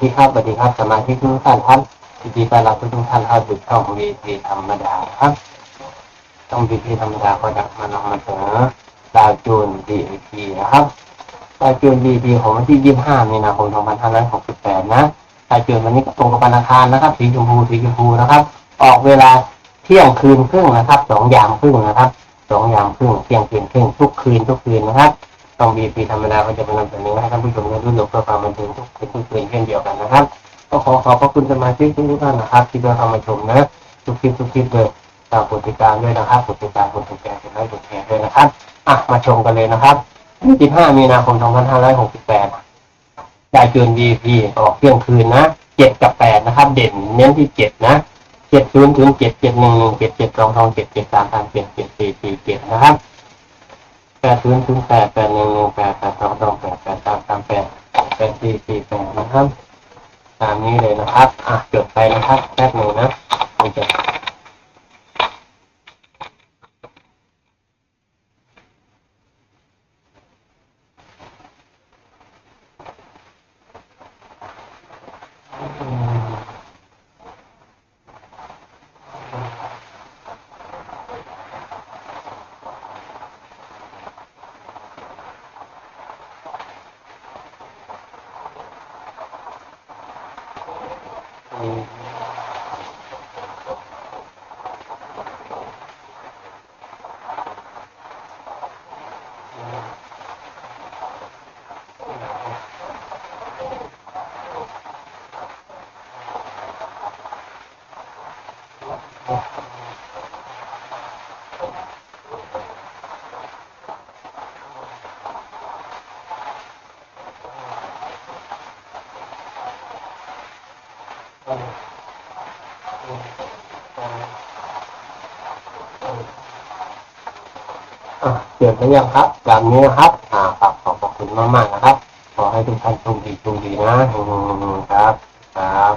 ดีครับสวัสดีครับสมาชิกทุกท่านครับยินดีต้อนรับทุกท่านเข้าสู่ช่องวีพีธรรมดาครับช่องวีพีธรรมดาก็จะมานำมาเสนอดาวจูนดีพีนะครับดาวจูนดีพีของวันที่ 25 มีนาคม 2568 นะดาวจูนวันนี้ก็ตรงกับวันอังคารนะครับ สีชมพูสีชมพูนะครับ ออกเวลาเที่ยงคืนครึ่งนะครับสองยามครึ่งนะครับสองยามครึ่งเที่ยงคืนครึ่งทุกคืนทุกคืนนะครับ ช่องบีพีธรรมดาก็จะเป็นนำเสนอให้ท่านผู้ชมได้รู้เรื่องเพื่อความบันเทิงทุกคืนทุกคนเช่นเดียวกันนะครับ ก็ขอขอบพระคุณสมาชิกทุกท่านนะครับ ที่ได้เข้ามาชมนะทุกคลิปทุกคลิปเลยฝากกดติดตามด้วยนะครับกดติดตามกดถูกใจกดไลค์กดแชร์ด้วยนะครับอะมาชมกันเลยนะครับ15มีนาคม2568ได้เกิน VP ออกเที่ยงคืนนะ7กับ8นะครับ เด่นเน้นที่7นะ7 0 0 7 7 1 1 7 7 2 2 7 7 3 3 7 7 4 4 7นะครับ ดศูนย์ศูนย์แปดแปดหนึ่งหนึ่งแปดแปดสองสองแปดแปดสามสามแปดแปดสี่สี่แปดนะครับ ตามนี้เลยนะครับ อะจดไปนะครับแป๊บหนึ่งนะผมจะอืม อะ เกิดหรือยังครับแบบนี้นะครับอ่าฝากขอบคุณมากๆนะครับ ขอให้ทุกท่านโชคดีโชคดีนะ ครับ ครับ